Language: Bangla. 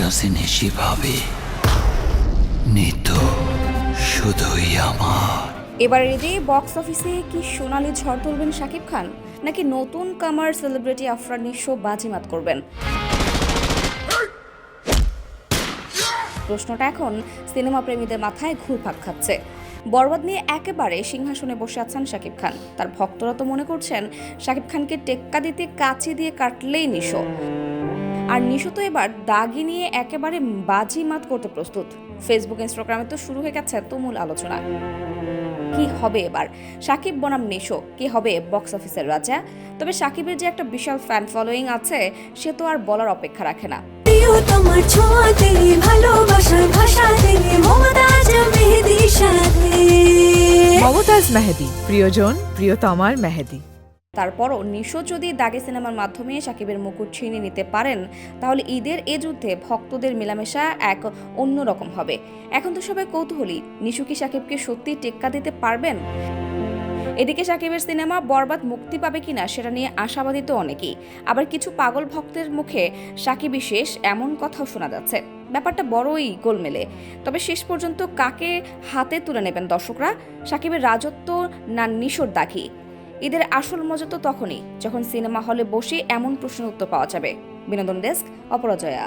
কাছে নেশি ভাবে নিত শুধুই আমার। এবার ঈদে বক্স অফিসে কি সোনালি ঝড় তুলবেন শাকিব খান, নাকি নতুন কামার সেলিব্রিটি আফরান নিশো বাজিমাত করবেন? প্রশ্নটা এখন সিনেমা প্রেমীদের মাথায় ঘুরপাক খাচ্ছে। বরবাদ নিয়ে একেবারে সিংহাসনে বসে আছেন শাকিব খান। তার ভক্তরা তো মনে করছেন, শাকিব খানকে টেক্কা দিতে কাচি দিয়ে কাটলেই নিশো। আর নিশো তো এবার দাগি নিয়ে একেবারে বাজি মাত করতে প্রস্তুত। ফেসবুক ইনস্টাগ্রামে তো শুরু হয়ে গেছে তুমুল আলোচনা। কি হবে এবার? সাকিব বনাম নিশো কি হবে বক্স অফিসের রাজা? তবে সাকিবের যে একটা বিশাল ফ্যান ফলোয়িং আছে সে তো আর বলার অপেক্ষা রাখে না। প্রিয় তোমার ছোঁয়াতে ভালোবাসার ভাষাতে মমতাজ মেহেদির সাথে। মমতাজ মেহেদি প্রিয়জন প্রিয়তমার মেহেদি। তারপরও নিশো যদি দাগে সিনেমার মাধ্যমে সাকিবের মুকুট ছিনিয়ে নিতে পারেন, তাহলে ঈদের এ যুদ্ধে ভক্তদের মেলামেশা এক অন্যরকম হবে। এখন তো সবাই কৌতূহলী। নিশু কি সাকিবকে সত্যি টেক্কা দিতে পারবেন? এদিকে সাকিবের সিনেমা বরবাদ মুক্তি পাবে কিনা সেটা নিয়ে আশাবাদী তো অনেকেই। আবার কিছু পাগল ভক্তের মুখে সাকিবই শেষ এমন কথাও শোনা যাচ্ছে। ব্যাপারটা বড়ই গোলমেলে। তবে শেষ পর্যন্ত কাকে হাতে তুলে নেবেন দর্শকরা? সাকিবের রাজত্ব না নিশোর দাঘি ঈদের আসল মজা তো তখনই, যখন সিনেমা হলে বসে এমন প্রশ্নের উত্তর পাওয়া যাবে। বিনোদন ডেস্ক, অপরাজয়া।